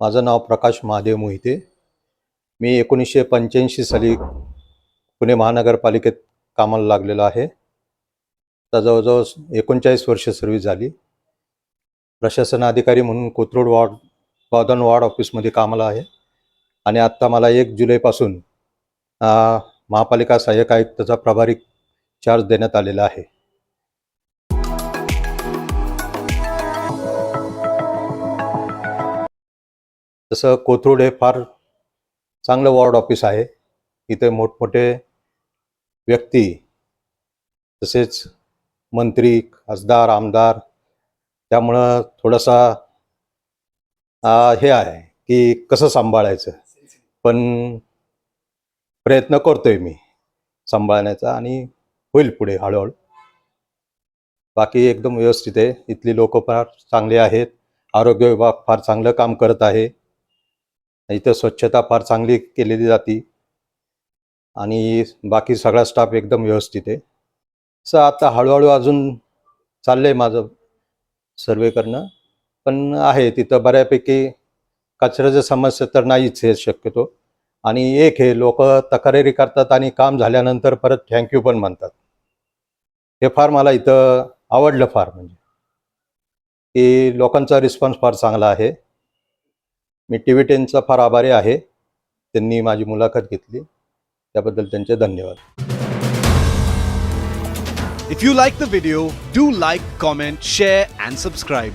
माझं नाव प्रकाश महादेव मोहिते. मी एकोणीसशे पंच्याऐंशी साली पुणे महानगरपालिकेत कामाला लागलेलो आहे. आता जवळजवळ एकोणचाळीस वर्ष सर्व्हिस झाली. प्रशासन अधिकारी म्हणून कोथरूड वॉर्ड बॉदन वॉर्ड ऑफिसमध्ये कामाला आहे. आणि आत्ता मला एक जुलैपासून महापालिका सहाय्यक आयुक्ताचा प्रभारी चार्ज देण्यात आलेला आहे. जसं कोथरूड हे फार चांगलं वॉर्ड ऑफिस आहे. इथे मोठमोठे व्यक्ती तसेच मंत्री खासदार आमदार त्यामुळं थोडासा हे आहे की कसं सांभाळायचं? पण प्रयत्न करतोय मी सांभाळण्याचा आणि होईल पुढे हळूहळू. बाकी एकदम व्यवस्थित आहे. इथली लोक फार चांगले आहेत. आरोग्य विभाग फार चांगलं काम करत आहे. इथं स्वच्छता फार चांगली केलेली जाते. आणि बाकी सगळा स्टाफ एकदम व्यवस्थित आहे. सर आता हळूहळू अजून चाललं आहे माझं सर्वे करणं. पण आहे तिथं बऱ्यापैकी कचऱ्याची समस्या तर नाहीच आहे शक्यतो. आणि एक हे लोक तक्रारी करतात आणि काम झाल्यानंतर परत थँक्यू पण म्हणतात. हे फार मला इथं आवडलं फार म्हणजे. की लोकांचा रिस्पॉन्स फार चांगला आहे. मी टी व्ही टेनचा फार आभारी आहे. त्यांनी माझी मुलाखत घेतली. त्याबद्दल त्यांचे धन्यवाद. If you like the video do like comment share and subscribe